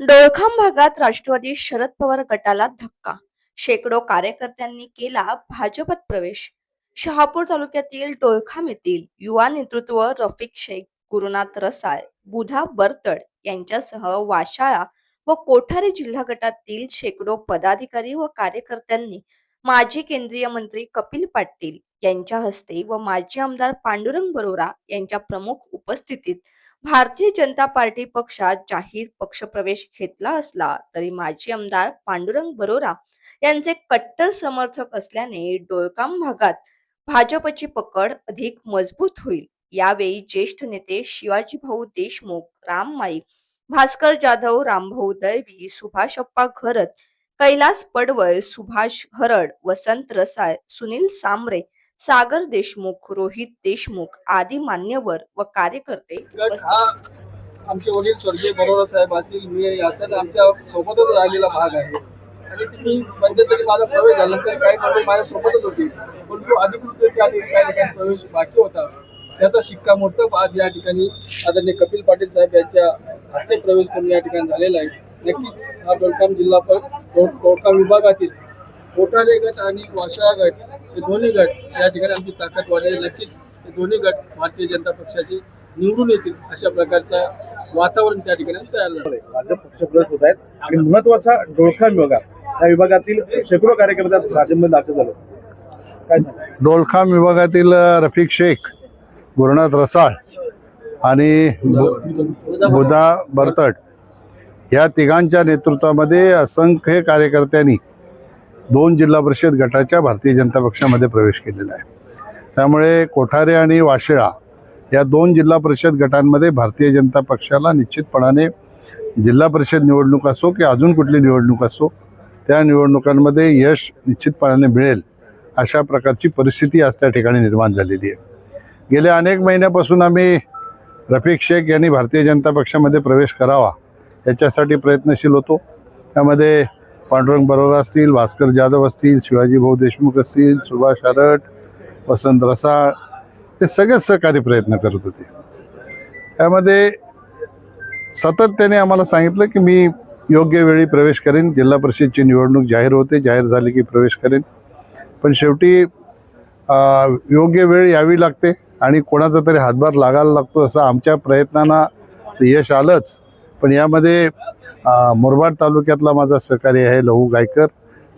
डोळखाम भागात राष्ट्रवादी शरद पवार गटाला धक्का. शेकडो कार्यकर्त्यांनी केला भाजपात प्रवेश. शहापूर तालुक्यातील डोळखाम येथील युवा नेतृत्व रफिक शेख गुरुनाथ रसाळ बुधा बरतड यांच्यासह वाशाळा व कोठारी जिल्हा गटातील शेकडो पदाधिकारी व कार्यकर्त्यांनी माजी केंद्रीय मंत्री कपिल पाटील यांच्या हस्ते व माजी आमदार पांडुरंग बरोरा यांच्या प्रमुख उपस्थितीत भारतीय जनता पार्टी पक्षात जाहीर पक्षप्रवेश घेतला असला तरी माजी आमदार पांडुरंग बरोरा यांचे कट्टर समर्थक असल्याने डोळकाम भागात भाजपची पकड अधिक मजबूत होईल. यावेळी ज्येष्ठ नेते शिवाजी भाऊ देशमुख राम माई भास्कर जाधव रामभाऊ दळवी सुभाषप्पा घरत कैलास पडवळ सुभाष हरड वसंत रसाळ सुनील सांबरे सागर देशमुख रोहित देशमुख आदी मान्यवर व कार्यकर्ते हा आमचे वडील स्वर्गीय बरोबर साहेब असतील मी असेल आमच्या सोबतच राहिलेला भाग आहे. आणि तुम्ही मध्यंतरी माझा प्रवेश झाल्यानंतर काही मंडळी माझ्या सोबतच होती. परंतु अधिकृत त्या ठिकाणी प्रवेश बाकी होता. त्याचा शिक्कामोर्तब आज या ठिकाणी आदरणीय कपिल पाटील साहेब यांच्या हस्ते प्रवेश करून या ठिकाणी झालेला आहे. नक्कीच हा डोलकाम जिल्हा डोलकाम विभागातील कोठारे गट आणि वाशाळा गट हे दोन्ही गट या ठिकाणी आमची ताकद वाढली. नक्कीच हे दोन्ही गट भारतीय जनता पक्षाचे निवडून येतील अशा प्रकारचा वातावरण त्या ठिकाणी तयार झालं भाजप पक्षप्रवेश होत आहेत. आणि महत्त्वाचा डोळखा विभागात या विभागातील शेकडो कार्यकर्त्यात भाजपमध्ये दाखल झाले. काय सांगा विभागातील रफिक शेख गुरुनाथ रसाळ आणि बुधा बरतट या तिघांच्या नेतृत्वामध्ये असंख्य कार्यकर्त्यांनी दोन जिल्हा परिषद गटाच्या भारतीय जनता पक्षामध्ये प्रवेश केलेला आहे. त्यामुळे कोठारे आणि वाशिळा या दोन जिल्हा परिषद गटांमध्ये भारतीय जनता पक्षाला निश्चितपणाने जिल्हा परिषद निवडणूक असो की अजून कुठली निवडणूक असो त्या निवडणुकांमध्ये यश निश्चितपणाने मिळेल अशा प्रकारची परिस्थिती आज त्या ठिकाणी निर्माण झालेली आहे. गेल्या अनेक महिन्यापासून आम्ही रफिक शेख यांनी भारतीय जनता पक्षामध्ये प्रवेश करावा याच्यासाठी प्रयत्नशील होतो. त्यामध्ये पांडुरंग बरोबर असतील भास्कर जाधव असतील शिवाजी भाऊ देशमुख असतील सुभाष आरट वसंत रसाळ हे सगळेच सहकारी प्रयत्न करत होते. त्यामध्ये सतत त्याने आम्हाला सांगितलं की मी योग्य वेळी प्रवेश करेन जिल्हा परिषदची निवडणूक जाहीर होते जाहीर झाली की प्रवेश करेन. पण शेवटी योग्य वेळ यावी लागते आणि कोणाचा तरी हातभार लागायला लागतो असं आमच्या प्रयत्नांना ते यश आलंच. पण यामध्ये मुरबाड तालुक्यातला माझा सहकारी आहे लहू गायकर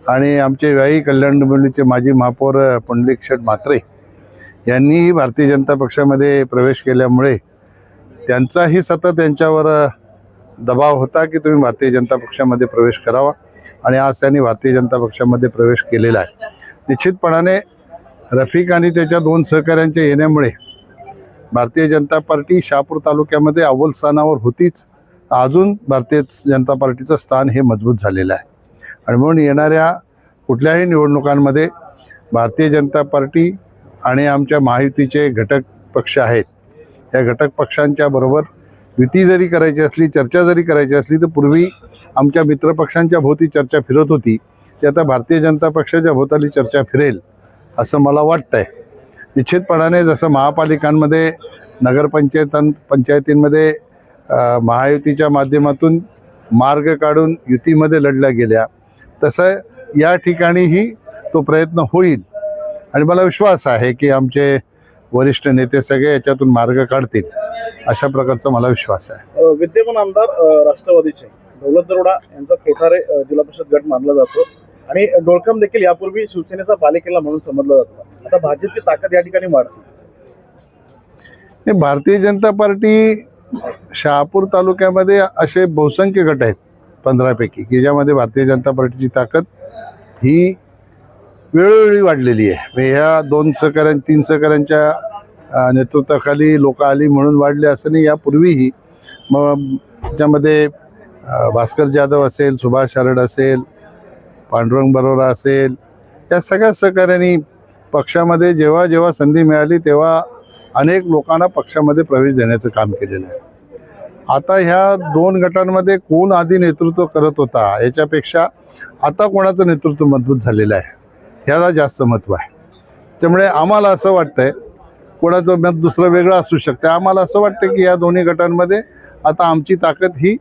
आणि आमचे व्याही कल्याण डोंबिवलीचे माजी महापौर पंडलिक शेठ म्हात्रे यांनीही भारतीय जनता पक्षामध्ये प्रवेश केल्यामुळे त्यांचाही सतत यांच्यावर दबाव होता की तुम्ही भारतीय जनता पक्षामध्ये प्रवेश करावा आणि आज त्यांनी भारतीय जनता पक्षामध्ये प्रवेश केलेला आहे. निश्चितपणाने रफिक आणि त्याच्या दोन सहकाऱ्यांच्या येण्यामुळे भारतीय जनता पार्टी शहापूर तालुक्यामध्ये अव्वल स्थानावर होतीच. अजून भारतीय जनता पार्टीचं स्थान हे मजबूत झालेलं आहे. आणि म्हणून येणाऱ्या कुठल्याही निवडणुकांमध्ये भारतीय जनता पार्टी आणि आमच्या महायुतीचे घटक पक्ष आहेत. या घटक पक्षांच्या बरोबर युती जरी करायची असली चर्चा जरी करायची असली तर पूर्वी आमच्या मित्रपक्षांच्या भोवती चर्चा फिरत होती. ती आता भारतीय जनता पक्षाच्या भोवताली चर्चा फिरेल असं मला वाटतंय. निश्चितपणाने जसं महापालिकांमध्ये नगरपंचायत पंचायतींमध्ये महायुतीच्या माध्यमातून मार्ग काढून युतीमध्ये लढल्या गेल्या. तसं या ठिकाणीही तो प्रयत्न होईल. आणि मला विश्वास आहे की आमचे वरिष्ठ नेते सगळे याच्यातून मार्ग काढतील अशा प्रकारचा मला विश्वास आहे. विद्यमान आमदार राष्ट्रवादीचे दौलत दरोडा यांचा कोठारे जिल्हा परिषद गट मानला जातो. आणि डोळकाम देखील यापूर्वी शिवसेनेचा बालेकिल्ला म्हणून समजला जातो. आता भाजपची ताकद या ठिकाणी वाढते. हे भारतीय जनता पार्टी शहापूर तालुक्यामध्ये असे बहुसंख्य गट आहेत पंधरापैकी की ज्यामध्ये भारतीय जनता पार्टीची ताकद ही वेळोवेळी वाढलेली आहे. म्हणजे ह्या दोन सहकाऱ्यां तीन सहकाऱ्यांच्या नेतृत्वाखाली लोक आली म्हणून वाढले असं नाही. यापूर्वीही मग त्याच्यामध्ये भास्कर जाधव असेल सुभाष हरड असेल पांडुरंग बरोरा असेल या सगळ्या सहकाऱ्यांनी पक्षामध्ये जेव्हा जेव्हा संधी मिळाली तेव्हा अनेक लोकांना पक्षामध्ये प्रवेश देण्याचं काम केलेलं आहे. आता ह्या दोन गटांमध्ये कोण आधी नेतृत्व करत होता याच्यापेक्षा आता कोणाचं नेतृत्व मजबूत झालेलं आहे ह्याला जास्त महत्त्व आहे. त्यामुळे आम्हाला असं वाटतंय कोणाचं मत दुसरं वेगळं असू शकतं. आम्हाला असं वाटतं की या दोन्ही गटांमध्ये आता आमची ताकद ही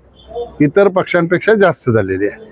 इतर पक्षांपेक्षा जास्त झालेली आहे.